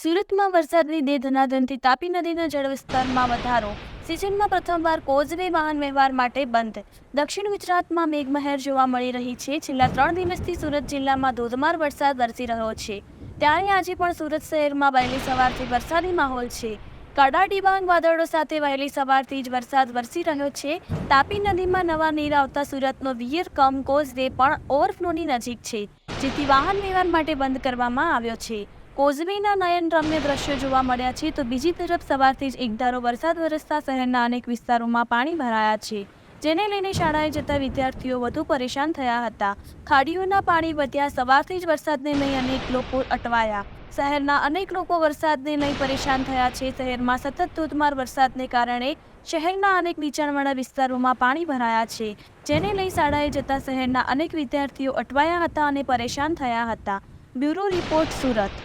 સુરતમાં વરસાદની દેધનાધનથી તાપી નદીના જળવિસ્તારમાં વધારો. સિઝનમાં પ્રથમવાર કોઝવે વાહન વ્યવહાર માટે બંધ. દક્ષિણ ગુજરાતમાં મેઘમહેર જોવા મળી રહી છે. છેલ્લા ત્રણ દિવસથી સુરત જિલ્લામાં ધોધમાર વરસાદ વરસી રહ્યો છે. ત્યારે આજે પણ સુરત શહેરમાં વહેલી સવારથી વરસાદી માહોલ છે. કાળા ડિબાંગ વાદળો સાથે વહેલી સવારથી જ વરસાદ વરસી રહ્યો છે. તાપી નદીમાં નવા નીર આવતા સુરતનો વિયર કમ કોઝવે પણ ઓવરફ્લોની નજીક છે, જેથી વાહન વ્યવહાર માટે બંધ કરવામાં આવ્યો છે. કોઝવેના નયન રમ્ય દ્રશ્યો જોવા મળ્યા છે, તો બીજી તરફ સવારથી જ એકધારો વરસાદ વરસતા શહેરના અનેક વિસ્તારોમાં પાણી ભરાયા છે, જેને લઈને શાળાએ જતા વિદ્યાર્થીઓ વધુ પરેશાન થયા હતા. ખાડીઓના પાણી વધ્યા, સવારથી જ વરસાદને લઈ અનેક લોકો અટવાયા. શહેરના અનેક લોકો વરસાદને લઈ પરેશાન થયા છે, શહેરમાં સતત ધોધમાર વરસાદને કારણે શહેરના અનેક નીચાણવાળા વિસ્તારોમાં પાણી ભરાયા છે, જેને લઈ શાળાએ જતા શહેરના અનેક વિદ્યાર્થીઓ અટવાયા હતા અને પરેશાન થયા હતા. Bureau report Surat.